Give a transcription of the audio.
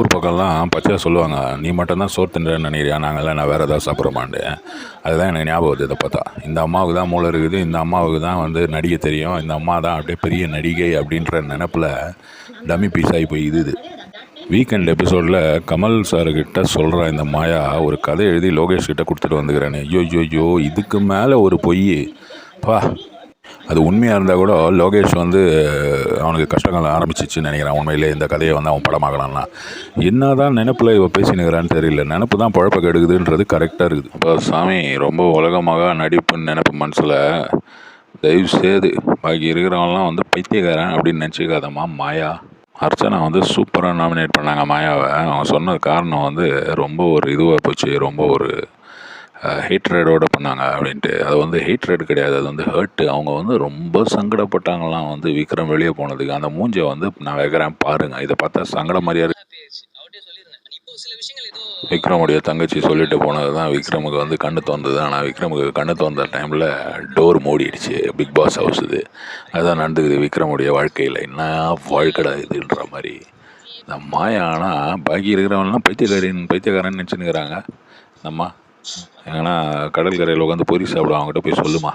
ஊர் பக்கம்லாம் பச்சையாக சொல்லுவாங்க. நீ மட்டும்தான் சோறு தின்றன்னு நினைக்கிறியா? நாங்கள்லாம் நான் வேறு ஏதாவது சாப்பிட்றோமான்ட்டு. அதுதான் எனக்கு ஞாபகம் வருது இதை பார்த்தா. இந்த அம்மாவுக்கு தான் மூளை இருக்குது. இந்த அம்மாவுக்கு தான் வந்து நடிகை தெரியும். இந்த அம்மா தான் அப்படியே பெரிய நடிகை அப்படின்ற நினப்பில் டம்மி பீஸ் ஆகி போய் இது வீக்கெண்ட் எபிசோடில் கமல் சார்கிட்ட சொல்கிற இந்த மாயா ஒரு கதை எழுதி லோகேஷ் கிட்ட கொடுத்துட்டு வந்துக்கிறேன்னு. ஐயோ ஐயோ இதுக்கு மேலே ஒரு பொய். பா அது உண்மையாக இருந்தால் கூட லோகேஷ் வந்து அவனுக்கு கஷ்டங்கள் ஆரம்பிச்சிச்சுன்னு நினைக்கிறான். உண்மையிலே இந்த கதையை வந்து அவன் படமாக்கலாம்னா என்ன தான் நினப்பில் இவன் பேசினுக்கிறான்னு தெரியல. நினப்பு தான் பழப்ப கெடுக்குதுன்றது கரெக்டாக இருக்குது. இப்போ சாமி ரொம்ப உலகமாக நடிப்புன்னு நினப்பு மனசில் தயவு செய்து பாக்கி இருக்கிறவங்களாம் வந்து பைத்தியக்காரன் அப்படின்னு நினச்சிக்காதம்மா. மாயா அர்ச்சனா வந்து சூப்பராக நாமினேட் பண்ணாங்க மாயாவை. அவங்க சொன்ன காரணம் வந்து ரொம்ப ஒரு இதுவாக போச்சு. ரொம்ப ஒரு ஹேட்ரடோட பண்ணாங்க அப்படின்ட்டு. அது வந்து ஹேட்ரட் கிடையாது. அது வந்து ஹர்ட்டு அவங்க வந்து ரொம்ப சங்கடப்பட்டாங்களாம் வந்து விக்ரம் வெளியே போனதுக்கு. அந்த மூஞ்சை வந்து நான் வைக்கிறேன் பாருங்கள் இதை பார்த்தா சங்கடம் மாதிரியா இருக்கு. விக்ரமுடைய தங்கச்சி சொல்லிட்டு போனது தான் விக்ரமுக்கு வந்து கண்ணு தோந்தது ஆனால் விக்ரமுக்கு கண்ணு தோந்த டைமில் டோர் மூடிடுச்சு. பிக் பாஸ் ஹவுஸ் இது. அதான் நடந்துக்குது விக்ரமுடைய வாழ்க்கையில். என்ன வாழ்க்கடா இதுன்ற மாதிரி. இந்த மாயா ஆனால் பாக்கி இருக்கிறவங்கலாம் பைத்தியக்காரின் பைத்தியக்காரன் நினச்சினுக்கிறாங்க நம்ம ஏன்னா கடற்கரையில் உட்காந்து பொரி சாப்பிடுவோம் அவங்ககிட்ட போய் சொல்லுமா?